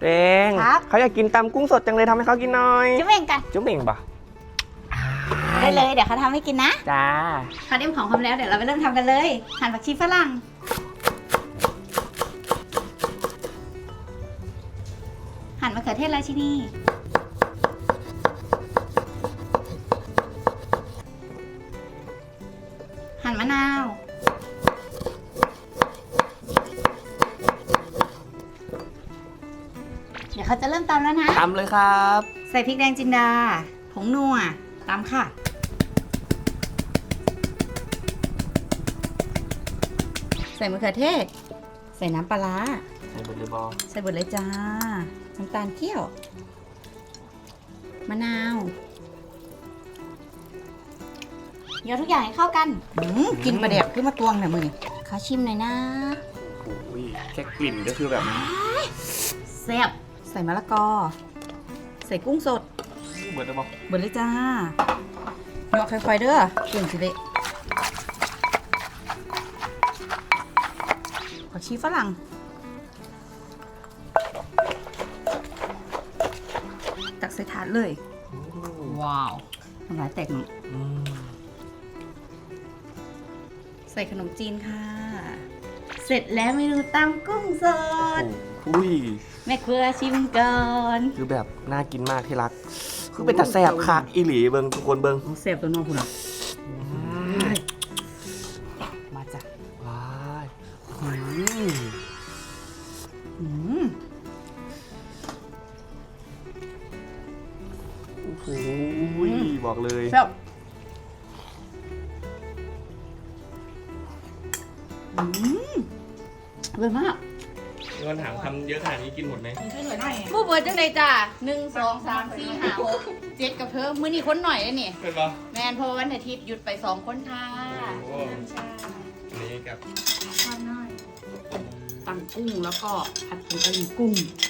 เตงครับ เขาอยากกินตำกุ้งสดจังเลยทำให้เขากินหน่อย จุ๊บเองกันจุ๊บเม่งปะได้เลย เดี๋ยวเขาทำให้กินนะจ้าพอเตรียมของพร้อมแล้วเดี๋ยวเราไปเริ่มทำกันเลยหั่นผักชีฝรั่งหั่นมะเขือเทศราชินีหั่นมะนาว เดี๋ยวเขาจะเริ่มตำแล้วนะ ทำเลยครับ ใส่พริกแดงจินดา ผงนัวตามค่ะ ใส่มะเขือเทศ ใส่น้ำปลาร้าใส่บดเลยบอใส่บดเลยจ้า น้ำตาลเคี่ยว มะนาว เดี๋ยวทุกอย่างให้เข้ากันหืมกินปลาแดกขึ้นมาตวงหน่อยมึงขอชิมหน่อยนะ โอ้ยแค่กลิ่นก็คือแบบ แซ่บ ใส่มะละกอ ใส่กุ้งสดเบิดเลยบอเบิดเลยจ้าเนาะค่อยๆเด้อเก่งสิเดะผักชีฝรั่งตักใส่ถาดเลย ว้าวน้ำลายแตกหนุ่มอืมใส่ขนมจีนค่ะ เสร็จแล้วเมนูตำกุ้งสด อุ้ยแม่ครัวชิมก่อนคือแบบน่ากินมากที่รัก คือเป็นตาแสบคักอีหลีเบิงทุกคนเบิงเสพตัวน้องคุณอะมาจ้ะว้ายอืมอืมโอ้โหบอกเลยแซ่บอืมอร่อยมาก เงินถามทำเยอะขนาดนี้กินหมดไหมผู้เปิดจังไดจ้าหนึ่งสองสามสี่ห้าหกเจ็ดกับเธอมื้อนี้คนหน่อยเลยนี่เป็นปะแมนเพราะว่าวันอาทิตย์หยุดไปสองคนค่ะโอ้อันนี้กับ ความน้อย ตำกุ้งแล้วก็ผัดผงกะหรี่กุ้งอ